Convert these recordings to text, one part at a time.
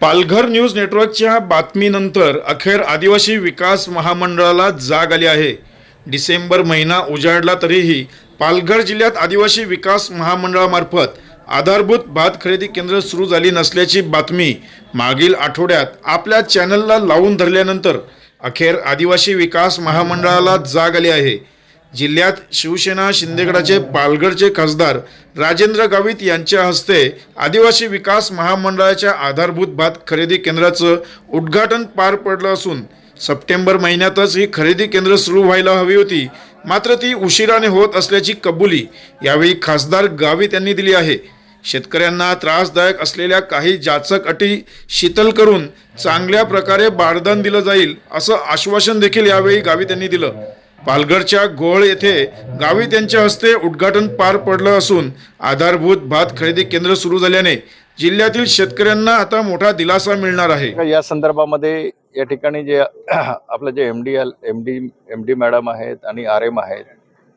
Palghar news नेटवर्कच्या बातमीनंतर अखेर आदिवासी विकास महामंडळाला जाग आली आहे. डिसेंबर महिना उजाडला तरीही पालघर जिल्ह्यात आदिवासी विकास महामंडळामार्फत आधारभूत भात खरेदी केंद्र सुरू झाली नसल्याची बातमी मागील आठवड्यात आपल्या चॅनलला लावून धरल्यानंतर अखेर आदिवासी विकास महामंडळाला जाग आली आहे. जिल्ह्यात शिवसेना शिंदेगडाचे पालघरचे खासदार राजेंद्र गावित यांच्या हस्ते आदिवासी विकास महामंडळाच्या आधारभूत भात खरेदी केंद्राचं उद्घाटन पार पडलं असून सप्टेंबर महिन्यातच ही खरेदी केंद्र सुरू व्हायला हवी होती. मात्र ती उशिराने होत असल्याची कबुली यावेळी खासदार गावित यांनी दिली आहे. शेतकऱ्यांना त्रासदायक असलेल्या काही जाचक अटी शीतल करून चांगल्या प्रकारे बारदान दिलं जाईल असं आश्वासन देखील यावेळी गावित यांनी दिलं. पालघरच्या गोळ येथे गावी त्यांच्या हस्ते उद्घाटन पार पडलं असून आधारभूत भात खरेदी केंद्र सुरू झाल्याने जिल्ह्यातील शेतकऱ्यांना आता मोठा दिलासा मिळणार आहे. या संदर्भामध्ये या ठिकाणी जे आपलं जे M D L M D M D madam आहेत आणि आर एम आहेत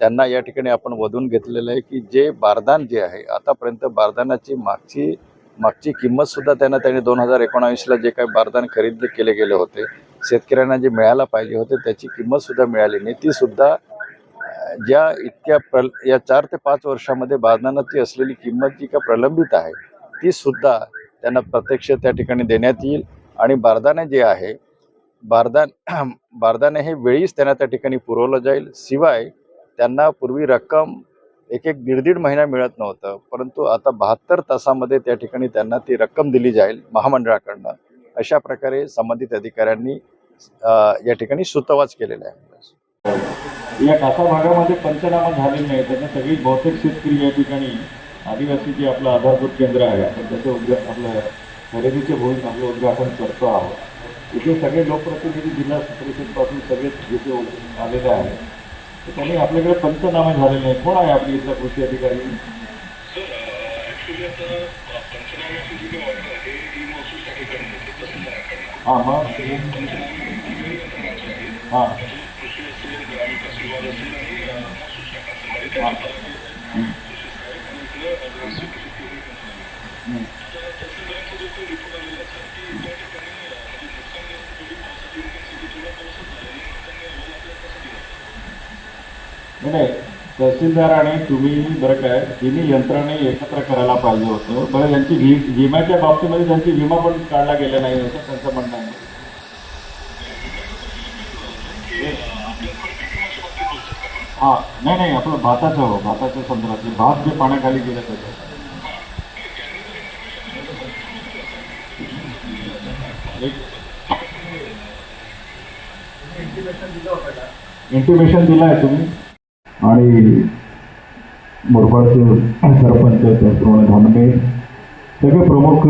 त्यांना या ठिकाणी आपण वधून घेतलेलं आहे की जे बारदान जे आहे आतापर्यंत बारदानाची मागची मागची किंमत सुद्धा त्यांना त्यांनी दोन हजार एकोणावीसला जे काही बारदान खरेदी केले गेले होते शेतकऱ्यांना जे मिळायला पाहिजे होते त्याची किंमत सुद्धा मिळाली नाही. ती सुद्धा ज्या इतक्या प्र या चार ते पाच वर्षामध्ये बारदानाची असलेली किंमत जी का प्रलंबित आहे ती सुद्धा त्यांना प्रत्यक्ष त्या ठिकाणी देण्यात येईल. आणि बारदाने जे आहे बारदान बारदाने हे वेळीच त्यांना त्या ठिकाणी पुरवलं जाईल. शिवाय त्यांना पूर्वी रक्कम एक एक दीड दीड महिना मिळत नव्हतं. परंतु आता बहात्तर तासामध्ये त्या ठिकाणी त्यांना ती रक्कम दिली जाईल महामंडळाकडनं. अशा प्रकारे संबंधित अधिकाऱ्यांनी या ठिकाणी सुतवाच केलेला आहे. या कासा भागामध्ये पंचनामा झालेला नाही त्यांना सगळी बहुतेक शेतकरी या ठिकाणी आदिवासी जे आपलं आधारभूत केंद्र आहे आपण त्याचं उद्घाटन आपलं खरेदीचे भूमी आपलं उद्घाटन करतो आहोत. इथे सगळे लोकप्रतिनिधी जिल्हा परिषदपासून सगळे जिथे आलेले आहेत. त्यांनी आपल्याकडे पंचनामे झालेले कोण आहे आपली इथला कृषी अधिकारी। हाँ मग हाँ नाही नाही तहसीलदार आणि तुम्ही बरं काय तिन्ही यंत्रणे एकत्र करायला पाहिजे होतं. बरं यांची वि विम्याच्या बाबतीमध्ये त्यांची विमा पण काढला गेला नाही असं त्यांचं म्हणणं आहे. हा नाही नाही आपलं भाताचं हो भाताच्या संदर्भात भात जे पाण्याखाली गेलं त्याचं. एक इंटिमेशन दिलं आहे तुम्ही? आणि मुरबाडचे सरपंच त्याचप्रमाणे धामणे सगळे प्रमुख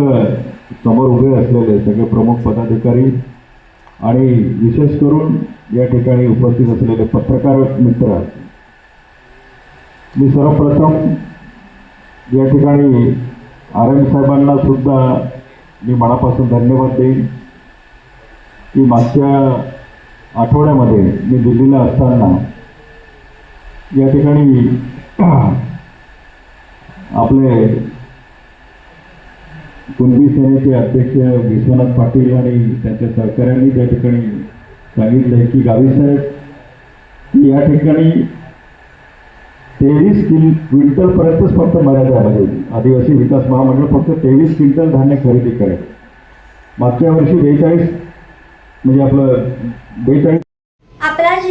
समोर उभे असलेले सगळे प्रमुख पदाधिकारी आणि विशेष करून या ठिकाणी उपस्थित असलेले पत्रकार मित्र. मी सर्वप्रथम या ठिकाणी आर एम साहेबांना सुद्धा मी मनापासून धन्यवाद देईन की मागच्या आठवड्यामध्ये मी दिल्लीला असताना या ठिकाणी आपले कुणबी सेनेचे अध्यक्ष विश्वनाथ पाटील आणि त्यांच्या सहकाऱ्यांनी त्या ठिकाणी सांगितलं की गावी साहेब की या ठिकाणी तेवीस किल क्विंटलपर्यंतच फक्त मर्यादा आहे. आदिवासी विकास महामंडळ फक्त तेवीस क्विंटल धान्य खरेदी करेल. मागच्या वर्षी बेचाळीस म्हणजे आपलं बेचाळीस